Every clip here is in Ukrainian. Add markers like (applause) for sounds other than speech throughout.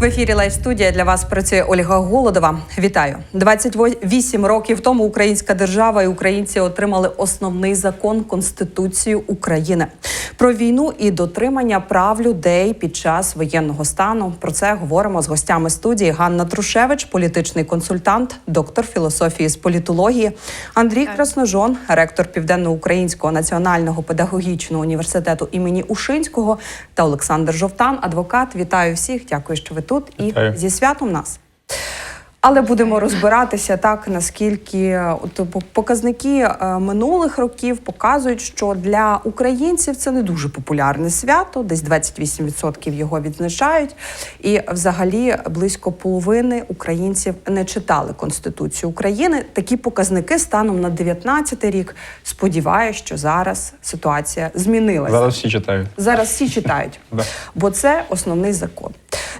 В ефірі Лайв студія для вас працює Ольга Голодова. Вітаю! 28 років тому українська держава і українці отримали основний закон Конституцію України про війну і дотримання прав людей під час воєнного стану. Про це говоримо з гостями студії Ганна Трушевич, політичний консультант, доктор філософії з політології, Андрій Красножон, ректор Південноукраїнського національного педагогічного університету імені Ушинського та Олександр Жовтан, адвокат. Вітаю всіх! Дякую, що ви тут і Вітаю. зі святом нас. Але будемо розбиратися так, наскільки от показники е, минулих років показують, що для українців це не дуже популярне свято, десь 28% його відзначають. І взагалі близько половини українців не читали Конституцію України. Такі показники станом на 19 рік. Сподіваюся, що зараз ситуація змінилася. Зараз всі читають. Зараз всі читають, (laughs) бо це основний закон.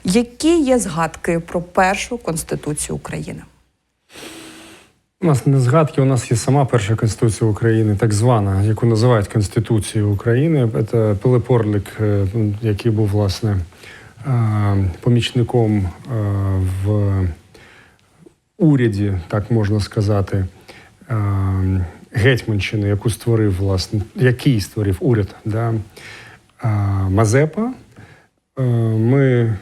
Які є згадки про першу конституцію України? У нас не згадки, у нас є сама перша конституція України, так звана, яку називають Конституцією України. Це Пилип Орлик, е, який був власне е, помічником е, в уряді, так можна сказати, Гетьманщини, яку створив власне, який створив уряд да, Мазепа. Е, Ми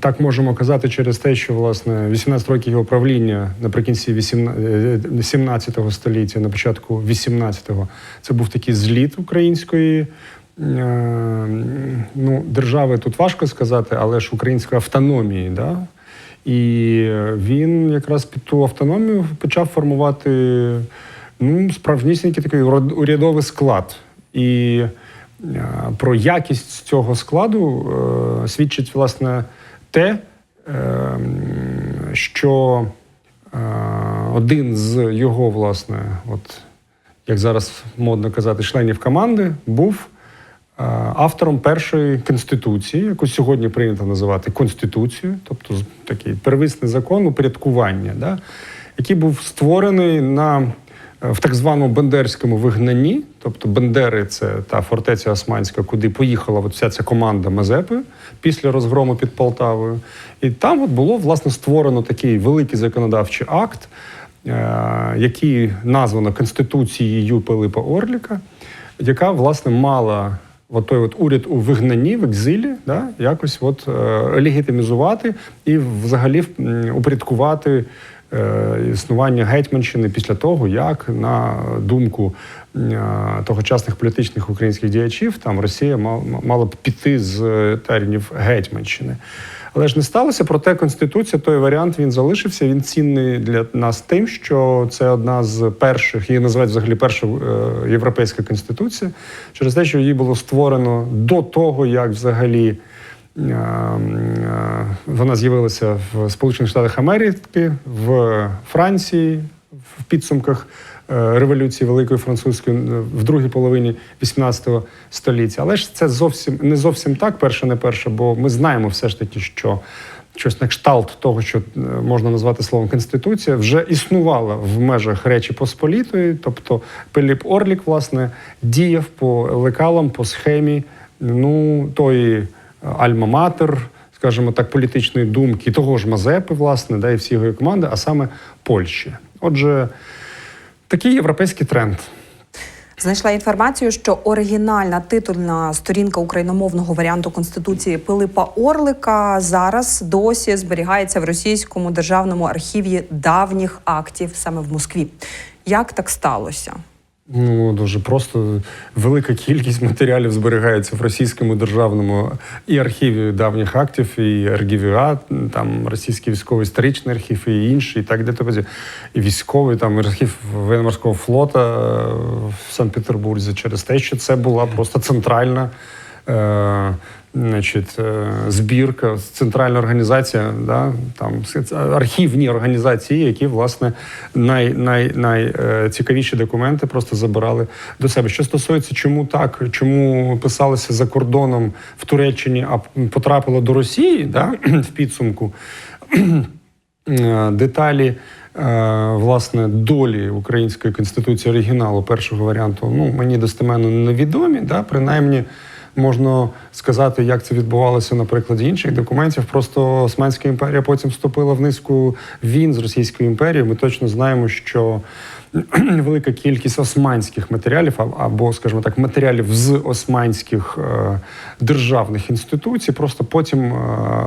так можемо казати через те, що власне 18 років правління наприкінці 18 17 століття, на початку 18-го, це був такий зліт української. е, Ну, держави тут важко сказати, але ж української автономії. Да? І він якраз під ту автономію почав формувати ну, справжнісінький такий урядовий склад. І е, про якість цього складу е, свідчить власне те, е, що е, один з його, власне, от як зараз модно казати, членів команди був е, автором першої конституції, яку сьогодні прийнято називати Конституцією, тобто такий первисний закон упорядкування, да, який був створений на, е, в так званому Бендерському вигнанні. Тобто Бендери це та фортеця Османська, куди поїхала от вся ця команда Мазепи після розгрому під Полтавою. І там от було власне створено такий великий законодавчий акт, е, який названо Конституцією Пилипа Орліка, яка власне мала от той от уряд у вигнанні, в екзилі, да, якось от, е, легітимізувати і взагалі упорядкувати існування Гетьманщини після того, як на думку е, тогочасних політичних українських діячів, там Росія ма- ма- мала б піти з е, теренів Гетьманщини. Але ж не сталося, проте Конституція, той варіант він залишився. Він цінний для нас тим, що це одна з перших, її називають взагалі перша е, європейська конституція, через те, що її було створено до того, як взагалі е, е, вона з'явилася в Сполучених Штатах Америки, в Франції, в підсумках е, революції Великої французької е, в другій половині 18 століття. Але ж це зовсім не зовсім так, перше не перше, бо ми знаємо все ж таки, що щось на кшталт того, що е, можна назвати словом конституція, вже існувала в межах Речі Посполітої. Тобто Пиліп Орлік, власне, діяв по лекалам, по схемі ну тої альма-матер, скажімо так, політичної думки, того ж Мазепи, власне, да, і всі його команди, а саме Польщі. Отже, такий європейський тренд. Знайшла інформацію, що оригінальна титульна сторінка україномовного варіанту конституції Пилипа Орлика зараз досі зберігається в російському державному архіві давніх актів саме в Москві. Як так сталося? Ну дуже просто велика кількість матеріалів зберігається в російському державному і архіві давніх актів, і РГВА, там російський військовий історичний архів, і інший, і так де тобі і військовий там і архів воєнно-морського флота е, в Санкт-Петербурзі через те, що це була просто центральна. Е, Значить, е, збірка, центральна організація, да, там архівні організації, які власне най, най, найцікавіші документи просто забирали до себе. Що стосується, чому так, чому писалося за кордоном в Туреччині, а потрапило до Росії, да, (clears throat) в підсумку (clears throat) деталі. е, Власне, долі української конституції оригіналу першого варіанту, ну мені достеменно невідомі, да, принаймні можна сказати, як це відбувалося на прикладі інших документів. Просто Османська імперія потім вступила в низку війн з Російською імперією. Ми точно знаємо, що (clears throat) велика кількість османських матеріалів або, скажімо так, матеріалів з османських е, державних інституцій, просто потім, е,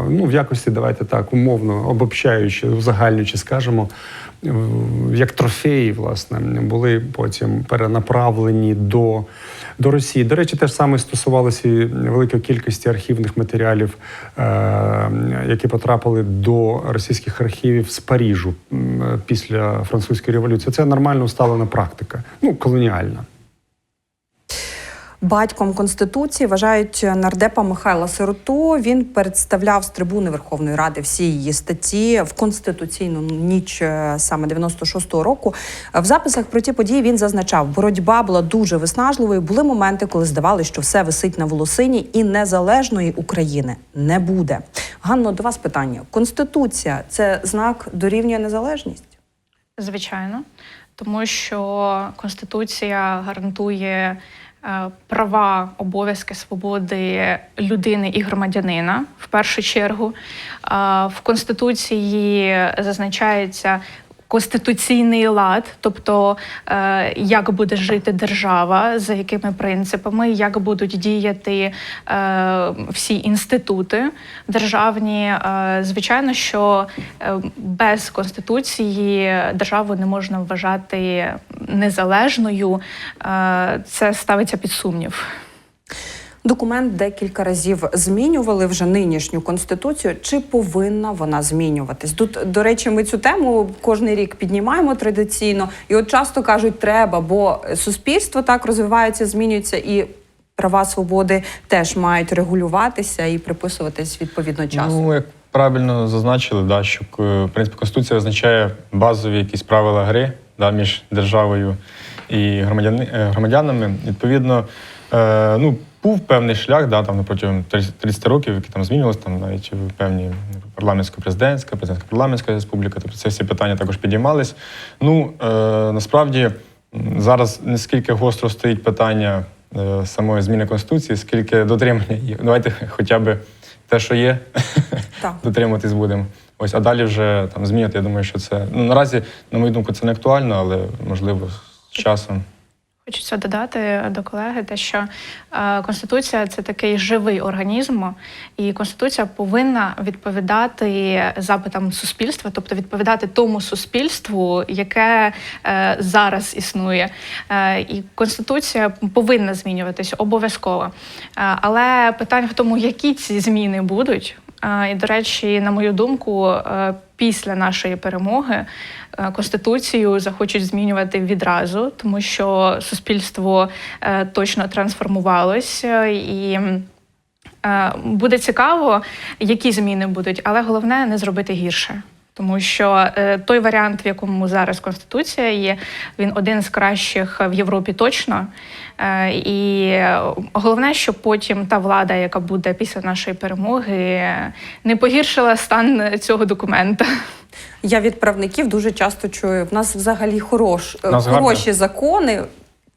ну в якості, давайте так, умовно обобщаючи, узагальнюючи, скажемо, як трофеї, власне, були потім перенаправлені до, до Росії. До речі, те ж саме стосувалося і великої кількості архівних матеріалів, е, які потрапили до російських архівів з Парижу після французької революції. Це нормально усталена практика, ну колоніальна. Батьком конституції вважають нардепа Михайла Сироту. Він представляв з трибуни Верховної Ради всі її статті в конституційну ніч е, саме 96-го року. В записах про ті події він зазначав, боротьба була дуже виснажливою. Були моменти, коли здавалося, що все висить на волосині, і незалежної України не буде. Ганно, до вас питання: конституція це знак дорівнює незалежність? Звичайно, тому що Конституція гарантує е, права, обов'язки, свободи людини і громадянина в першу чергу. В Конституції зазначається. Конституційний лад, тобто е, як буде жити держава, за якими принципами, як будуть діяти е, всі інститути державні. Е, звичайно, що без конституції державу не можна вважати незалежною. Це ставиться під сумнів. Документ декілька разів змінювали вже нинішню конституцію. Чи повинна вона змінюватись? Тут, до речі, ми цю тему кожен рік піднімаємо традиційно, і от часто кажуть, треба, бо суспільство так розвивається, змінюється, і права свободи теж мають регулюватися і приписуватись відповідно часу. Ну, як правильно зазначили, да, що е, в принципі Конституція визначає базові якісь правила гри да, між державою і громадяни, е, громадянами. Відповідно, е, ну, був певний шлях, да, там протягом 30 30 років, які там змінювалися, там навіть певні парламентсько-президентська, президентсько-парламентська республіка. Тобто це всі питання також підіймались. Ну, е, насправді зараз не скільки гостро стоїть питання е, самої зміни Конституції, скільки дотримання її. Давайте хоча б те, що є, Так. (laughs) дотримуватись будемо. Ось, а далі вже там змінити. Я думаю, що це ну наразі, на мою думку, це не актуально, але можливо з часом. Хочеться додати до колеги, те, що е, конституція це такий живий організм, і конституція повинна відповідати запитам суспільства, тобто відповідати тому суспільству, яке е, зараз існує. Е, і конституція повинна змінюватися обов'язково. Але питання в тому, які ці зміни будуть. І, до речі, на мою думку, після нашої перемоги е, конституцію захочуть змінювати відразу, тому що суспільство е, точно трансформувалося і. Е, Буде цікаво, які зміни будуть, але головне не зробити гірше. Тому що е, той варіант, в якому зараз конституція є, він один з кращих в Європі точно. Е, і головне, щоб потім та влада, яка буде після нашої перемоги, не погіршила стан цього документа. Я від правників дуже часто чую. В нас взагалі хорош, Нас хороші закони.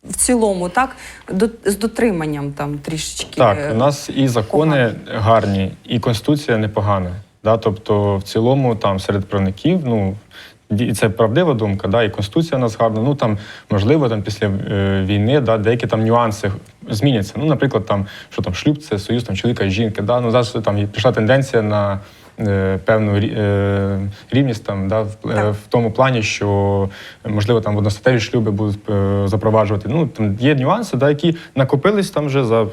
В цілому, так, до, з дотриманням там трішечки. Так, е, у нас і закони гарні, і конституція непогана. Да? Тобто, в цілому, там серед правників, ну і це правдива думка, да, і конституція у нас гарна. Ну там можливо, там після е, війни, да, деякі там нюанси зміняться. Ну, наприклад, там що там шлюб, це союз там чоловіка і жінки. Да? Ну зараз там пішла тенденція на. е, Певну е, рівність там да в, е, Так. в тому плані, що можливо там одностатеві шлюби будуть е, запроваджувати. Ну там є нюанси, да, які накопились там вже за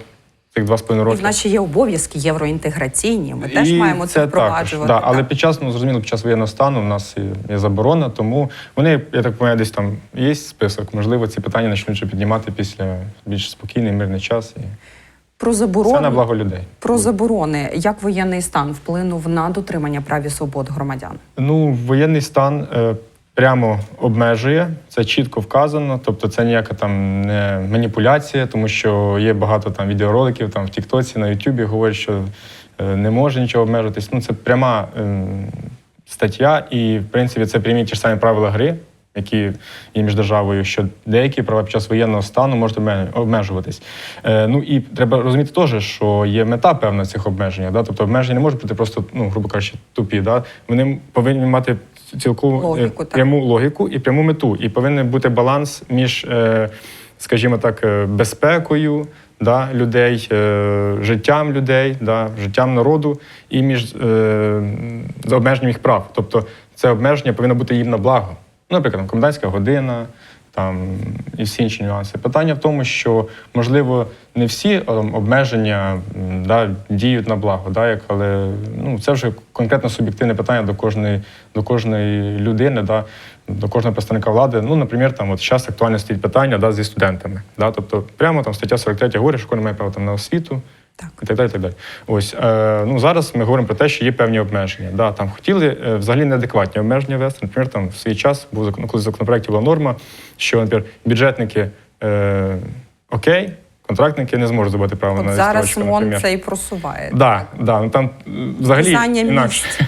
цих два з половиною І роки. в нас ще є обов'язки євроінтеграційні. Ми теж маємо це впроваджувати. да, але під час, ну зрозуміло, під час воєнного стану в нас є, заборона, тому вони, я так розумію, десь там є список. Можливо, ці питання почнуть вже піднімати після більш спокійний, мирний час. І Про це на благо людей. про заборони, як воєнний стан вплинув на дотримання прав і свобод громадян? Ну, воєнний стан е, прямо обмежує, це чітко вказано. Тобто, це ніяка там не маніпуляція, тому що є багато там відеороликів там в Тіктоці, на Ютубі говорять, що е, не може нічого обмежитись. Ну, це пряма е, стаття, і в принципі це прямі ті ж самі правила гри. які є між державою, що деякі права під час воєнного стану можуть обме- обмежуватись. Е, ну і треба розуміти теж, що є мета певна цих обмежень. Да? Тобто обмеження не можуть бути просто, ну, грубо кажучи, тупі. Да? Вони повинні мати цілкову е, Логіку, пряму логіку і пряму мету. І повинен бути баланс між, е, скажімо так, е, безпекою да, людей, е, життям людей, да, життям народу і між е, обмеженням їх прав. Тобто це обмеження повинно бути їм на благо. Ну, наприклад, комендантська година. Там і всі інші нюанси. Питання в тому, що можливо не всі ем, обмеження да, діють на благо, да, як, але ну, це вже конкретно суб'єктивне питання до кожної, до кожної людини, да, до кожного представника влади. Ну, наприклад, там от зараз актуально стоїть питання да, зі студентами. Да, тобто, прямо там стаття 43 говорить, що кожен має право там на освіту. Так. І так далі. так далі. Ось е, ну зараз ми говоримо про те, що є певні обмеження. Да, там хотіли е, взагалі неадекватні обмеження вести. Наприклад, там в свій час був закон, коли в законопроекті була норма, що наприклад, бюджетники е, окей, контрактники не зможуть зробити право От на зараз МОН це і просуває. Да, да, ну там е, взагалі інакше. місць.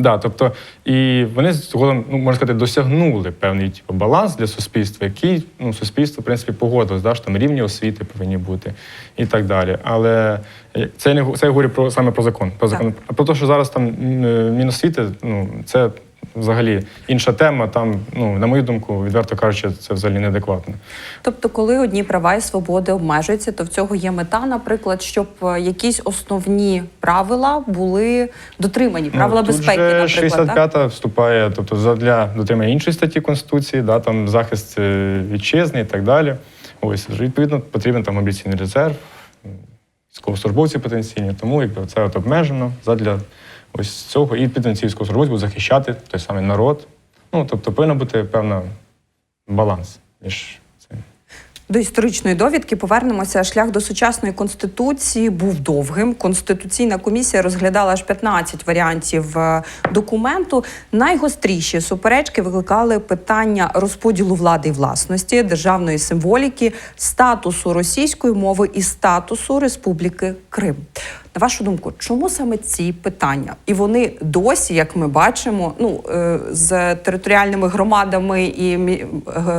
Да, тобто, і вони згодом, ну можна сказати, досягнули певний типу, баланс для суспільства, який ну, суспільство, в принципі, погодилось, да, що там рівні освіти повинні бути і так далі. Але е, це не це я говорю про саме про закон. Про закон. А про те, що зараз там е, Міносвіти, ну це взагалі інша тема. Там, ну, на мою думку, відверто кажучи, це взагалі неадекватно. Тобто, коли одні права і свободи обмежуються, то в цього є мета, наприклад, щоб е, якісь основні правила були дотримані. Правила Ну, тут безпеки, же наприклад. 65-та вступає, тобто задля дотримання іншої статті Конституції, да, там захист е, вітчизни і так далі. Ось, відповідно, потрібен там мобілізаційний резерв, військовослужбовці потенційні, тому якби це от обмежено задля ось цього. І потенційний військовослужбовець буде захищати той самий народ. Ну, тобто повинен бути певний баланс між цим. До історичної довідки повернемося. Шлях до сучасної конституції був довгим. Конституційна комісія розглядала аж 15 варіантів е, документу. Найгостріші суперечки викликали питання розподілу влади і власності, державної символіки, статусу російської мови і статусу Республіки Крим. На вашу думку, чому саме ці питання? І вони досі, як ми бачимо, ну е, з територіальними громадами і е,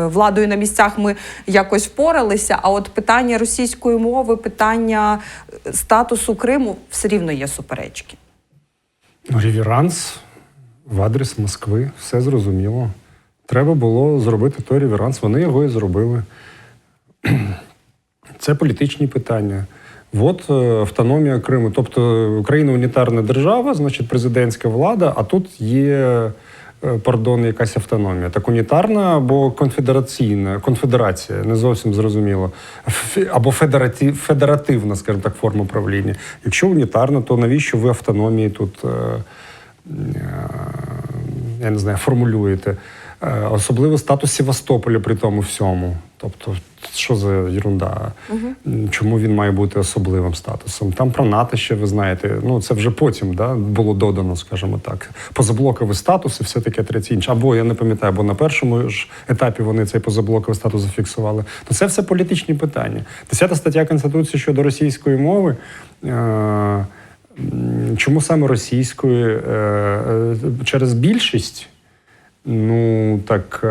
владою на місцях ми якось впоралися. А от питання російської мови, питання е, статусу Криму все рівно є суперечки. Ну, Ревіранс в адрес Москви, все зрозуміло. Треба було зробити той реверанс, вони його і зробили. (clears throat) Це політичні питання. От е, автономія Криму. Тобто Україна унітарна держава, значить президентська влада, а тут є, е, пардон, якась автономія. Так унітарна або конфедераційна, конфедерація, не зовсім зрозуміло. Або федератив, федеративна, скажімо так, форма правління. Якщо унітарна, то навіщо ви автономії тут? е, я не знаю, формулюєте. Особливо статус Севастополя при тому всьому. Тобто, що за ерунда? М, Чому він має бути особливим статусом? Там про НАТО ще ви знаєте. Ну це вже потім да, було додано, скажімо так. Позаблоковий статус і все таке третє інше. Або я не пам'ятаю, бо на першому ж етапі вони цей позаблоковий статус зафіксували. То це все політичні питання. Десята стаття Конституції щодо російської мови. Е- Чому саме російською? Е, е, Через більшість? Ну так.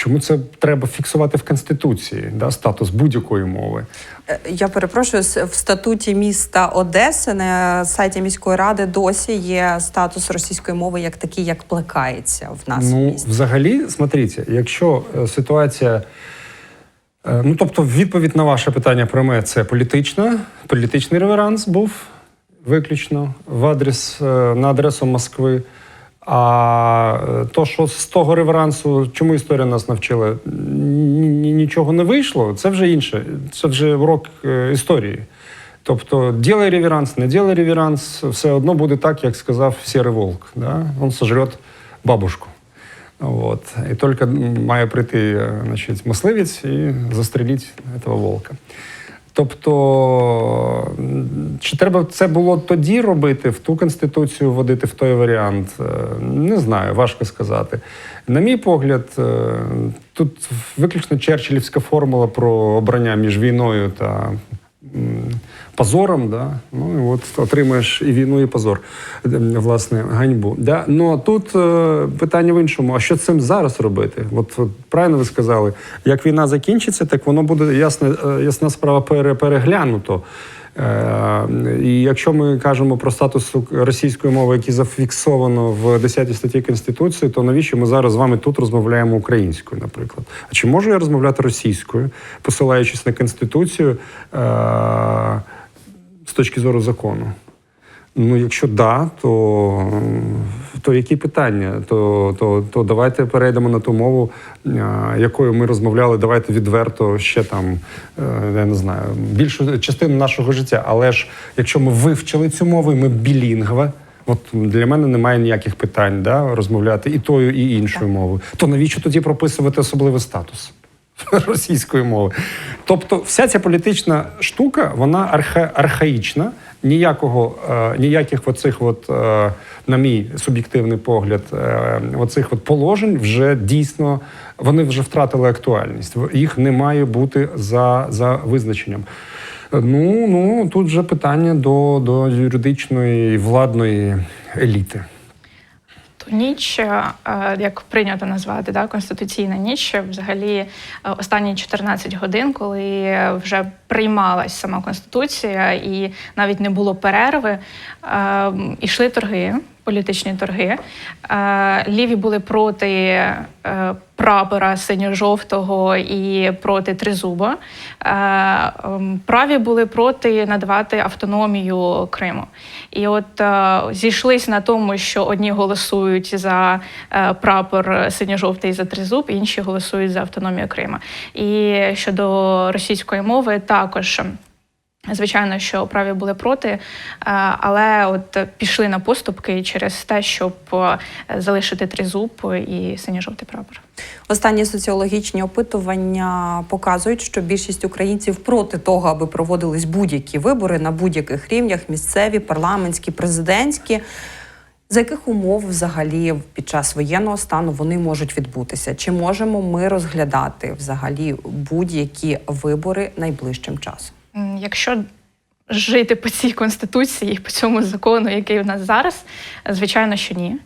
Чому це треба фіксувати в Конституції, да, статус будь-якої мови? Е, Я перепрошую, в статуті міста Одеси на сайті міської ради досі є статус російської мови як такий, як плекається в нас в Ну, місті. взагалі, смотрите, якщо е, ситуація. е, Ну, тобто, відповідь на ваше питання про мене це політична, політичний реверанс був виключно в адрес на адресу Москви. А е, то, що з того реверансу, чому історія нас навчила, ні- ні- нічого не вийшло, це вже інше. Це вже урок е, історії. Тобто, ділай реверанс, не ділай реверанс, все одно буде так, як сказав Сірий Волк. Да? Він сожрет бабушку. Вот. І тільки має прийти е, значить, мисливець і застрелити цього волка. Тобто, чи треба це було тоді робити, в ту конституцію вводити в той варіант? Е, Не знаю, важко сказати. На мій погляд, е, тут виключно Черчиллівська формула про обрання між війною та позором, да? ну і от отримаєш і війну, і позор, е, власне, ганьбу. Да? Ну тут е, питання в іншому: а що цим зараз робити? От, от правильно ви сказали, як війна закінчиться, так воно буде ясна, е, ясна справа пере, переглянуто. Е, І якщо ми кажемо про статус російської мови, який зафіксовано в 10 статті Конституції, то навіщо ми зараз з вами тут розмовляємо українською, наприклад? А чи можу я розмовляти російською, посилаючись на Конституцію е, точки зору закону? Ну, якщо да, то, то які питання? То, то, то давайте перейдемо на ту мову, якою ми розмовляли. Давайте відверто ще там, е, я не знаю, більшу частину нашого життя. Але ж якщо ми вивчили цю мову, і ми білінгва. От для мене немає ніяких питань да, розмовляти і тою, і іншою мовою. То навіщо тоді прописувати особливий статус? (laughs) російської мови. Тобто, вся ця політична штука, вона арха, архаїчна. Ніякого, е, ніяких оцих, от, е, на мій суб'єктивний погляд, е, оцих от положень вже дійсно вони вже втратили актуальність. Їх не має бути за, за визначенням. Ну, ну тут вже питання до, до юридичної владної еліти. То ніч, е, як прийнято назвати, да, конституційна ніч, взагалі е, останні 14 годин, коли вже приймалась сама конституція, і навіть не було перерви, е, ішли торги. Політичні торги. Е, Ліві були проти е, прапора синьо-жовтого і проти тризуба. Е, ем, Праві були проти надавати автономію Криму. І от зійшлись на тому, що одні голосують за прапор синьо-жовтий за тризуб, інші голосують за автономію Крима. І щодо російської мови також. Звичайно, що праві були проти, е, але от пішли на поступки через те, щоб е, залишити тризуб і синьо-жовтий прапор. Останні соціологічні опитування показують, що більшість українців проти того, аби проводились будь-які вибори на будь-яких рівнях місцеві, парламентські, президентські. За яких умов взагалі під час воєнного стану вони можуть відбутися? Чи можемо ми розглядати взагалі будь-які вибори найближчим часом? Якщо жити по цій конституції, по цьому закону, який у нас зараз, звичайно, що ні.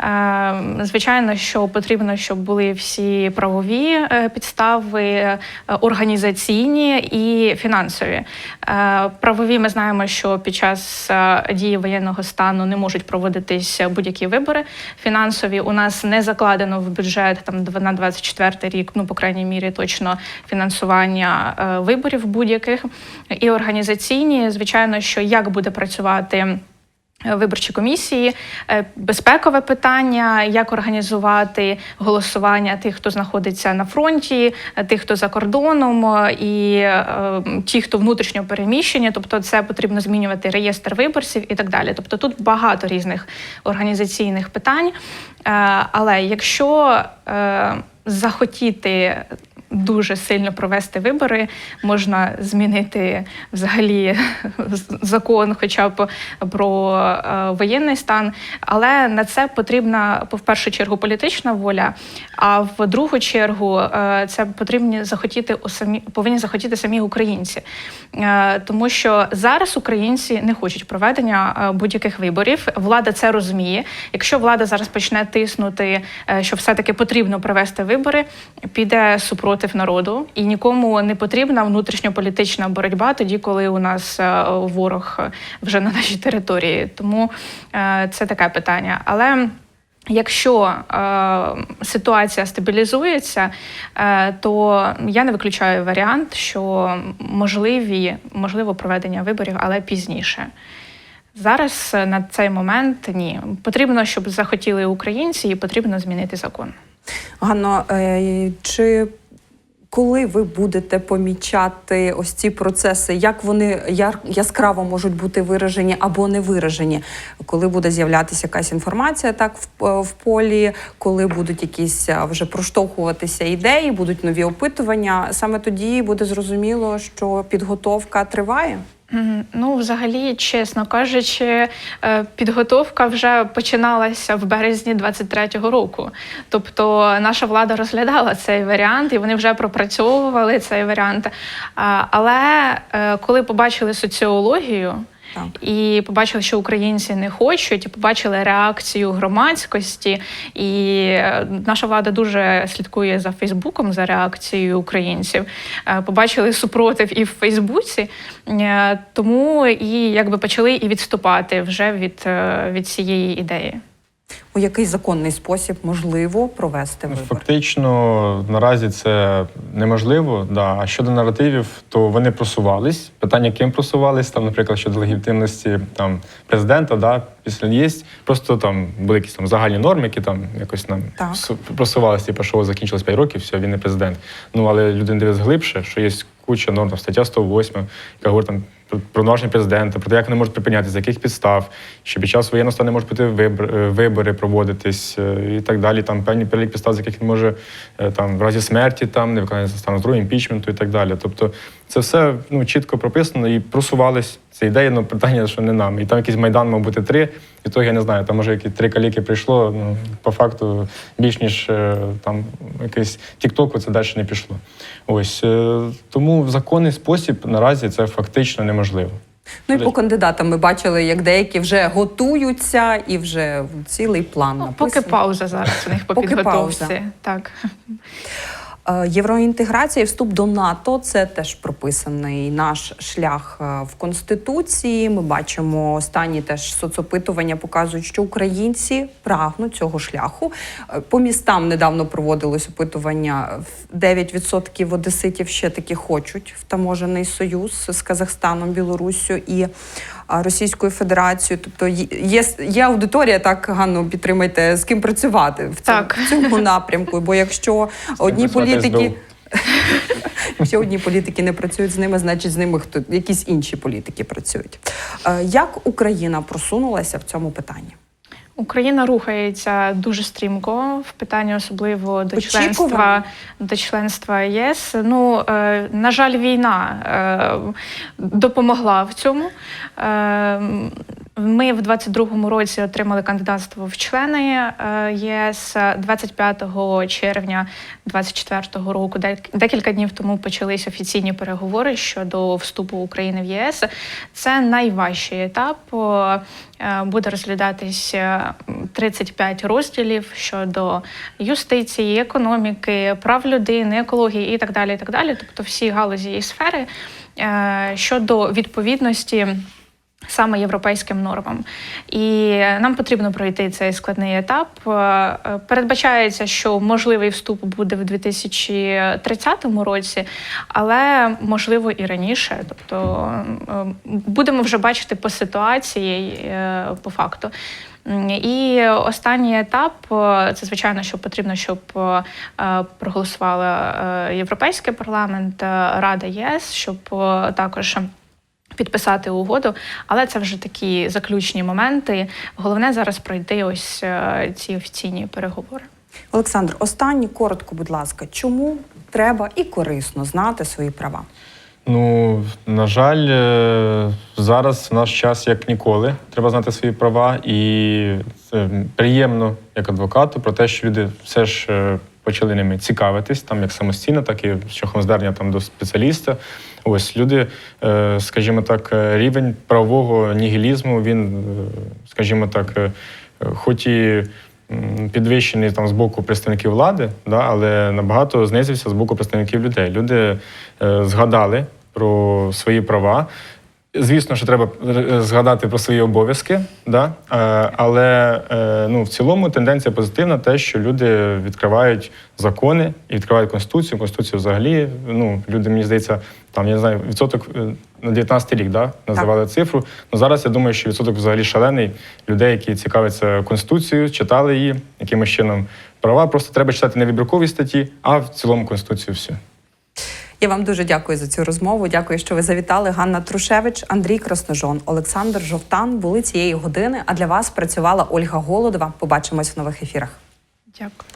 Е, Звичайно, що потрібно, щоб були всі правові е, підстави, е, організаційні і фінансові. Е, Правові ми знаємо, що під час дії воєнного стану не можуть проводитись будь-які вибори. Фінансові у нас не закладено в бюджет там на 24 рік, ну по крайній мірі, точно фінансування виборів будь-яких. І організаційні, звичайно, що як буде працювати. Виборчі комісії, е, безпекове питання, як організувати голосування тих, хто знаходиться на фронті, е, тих, хто за кордоном, е, і ті, хто внутрішньо переміщені. Тобто, це потрібно змінювати реєстр виборців і так далі. Тобто, тут багато різних організаційних питань. Але якщо захотіти дуже сильно провести вибори, можна змінити взагалі (laughs) закон, хоча б про е, воєнний стан. Але на це потрібна в першу чергу політична воля. А в другу чергу е, це потрібні захотіти у самі повинні захотіти самі українці, Е, тому що зараз українці не хочуть проведення будь-яких виборів. Влада це розуміє. Якщо влада зараз почне тиснути, що все-таки потрібно провести вибори, піде супротив народу, і нікому не потрібна внутрішньополітична боротьба тоді, коли у нас е, ворог вже на нашій території. Тому е, це таке питання. Але Якщо е, ситуація стабілізується, то я не виключаю варіант, що можливі можливо проведення виборів, але пізніше. Зараз на цей момент ні. Потрібно, щоб захотіли українці, і потрібно змінити закон. Ганно, чи коли ви будете помічати ось ці процеси, як вони яскраво можуть бути виражені або не виражені? Коли буде з'являтися якась інформація так в, е, в полі, коли будуть якісь вже проштовхуватися ідеї, будуть нові опитування, саме тоді буде зрозуміло, що підготовка триває? Ну, взагалі, чесно кажучи, е, підготовка вже починалася в березні 23-го року. Тобто наша влада розглядала цей варіант, і вони вже пропрацьовували цей варіант. Але е, коли побачили соціологію, І побачили, що українці не хочуть, і побачили реакцію громадськості. І е, наша влада дуже слідкує за Фейсбуком, за реакцією українців. Е, Побачили супротив і в Фейсбуці, е, тому і якби почали і відступати вже від, від цієї ідеї. У який законний спосіб можливо провести Ну, вибори? Фактично, наразі це неможливо. Да. А щодо наративів, то вони просувались. Питання, ким просувались, там, наприклад, щодо легітимності там, президента, да, після є. Просто там були якісь там загальні норми, які там якось нам просувалися, типу, що закінчилось 5 років, все, він не президент. Ну, але люди не дивляться глибше, що є куча норм, там, стаття 108, яка говорить там. Про Повноваження президента, про те, як не можуть припинятися, з яких підстав, що під час воєнного стану можуть бути вибори, вибори проводитись е, і так далі. Там певні перелік підстав, з яких не може е, там в разі смерті, там не виконання стану здоров'я, імпічменту і так далі. Тобто це все ну чітко прописано і просувались. Це ідея, ну питання, що не нам. І там якийсь майдан мав бути три. І то я не знаю, там може які три каліки прийшло. Ну по факту більш ніж е, там якийсь тіктоку це далі не пішло. Ось е, тому в законний спосіб наразі це фактично неможливо. Ну і по кандидатам ми бачили, як деякі вже готуються і вже цілий план Ну, поки пауза зараз у них по Поки підготовці. пауза. Так. Е, Євроінтеграція і вступ до НАТО це теж прописаний наш шлях е, в конституції. Ми бачимо останні теж соцопитування показують, що українці прагнуть цього шляху. Е, По містам недавно проводилось опитування. В- 9% одеситів ще таки хочуть в таможений союз з Казахстаном, Білоруссю і Російською Федерацією. Тобто є, є, є аудиторія, так Ганно, підтримайте, з ким працювати в цьому, Так. в цьому напрямку. Бо якщо одні політики. (laughs) Якщо одні політики не працюють з ними, значить з ними хто якісь інші політики працюють. Е, Як Україна просунулася в цьому питанні? Україна рухається дуже стрімко в питанні, особливо до Очікувано. членства до членства ЄС. Ну е, на жаль, війна е, допомогла в цьому. Е, ми в 22-му році отримали кандидатство в члени е, ЄС 25 червня 24-го року. Декілька днів тому почались офіційні переговори щодо вступу України в ЄС. Це найважчий етап. Е, Буде розглядатись 35 розділів щодо юстиції, економіки, прав людини, екології і так далі. І так далі. Тобто всі галузі і сфери е, щодо відповідності. Саме європейським нормам, і нам потрібно пройти цей складний етап. Е, е, Передбачається, що можливий вступ буде в 2030 році, але можливо і раніше. Тобто е, будемо вже бачити по ситуації по факту. І останній етап це звичайно, що потрібно, щоб проголосувала Європейський парламент, Рада ЄС, щоб також. Підписати угоду, але це вже такі заключні моменти. Головне зараз пройти ось е, ці офіційні переговори. Олександр, останнє коротко, будь ласка, чому треба і корисно знати свої права? Ну, на жаль, е, зараз в наш час як ніколи треба знати свої права, і це приємно як адвокату про те, що люди все ж е, почали ними цікавитись, там як самостійно, так і шляхом звернення там до спеціаліста. Ось люди, е, скажімо так, е, рівень правового нігілізму, він, е, скажімо так, хоч і підвищений там з боку представників влади, да, але набагато знизився з боку представників людей. Люди згадали про свої права. Звісно, що треба е, згадати про свої обов'язки, да? е, але е, ну, в цілому тенденція позитивна, те, що люди відкривають закони і відкривають конституцію. Конституцію взагалі, ну люди, мені здається, там я не знаю, відсоток на 19 рік, да, називали цифру. Ну зараз я думаю, що відсоток взагалі шалений людей, які цікавляться конституцією, читали її, якимось чином права. Просто треба читати не вибіркові статті, а в цілому конституцію всю. Я вам дуже дякую за цю розмову. Дякую, що ви завітали. Ганна Трушевич, Андрій Красножон, Олександр Жовтан були цієї години. А для вас працювала Ольга Голодова. Побачимось в нових ефірах. Дякую.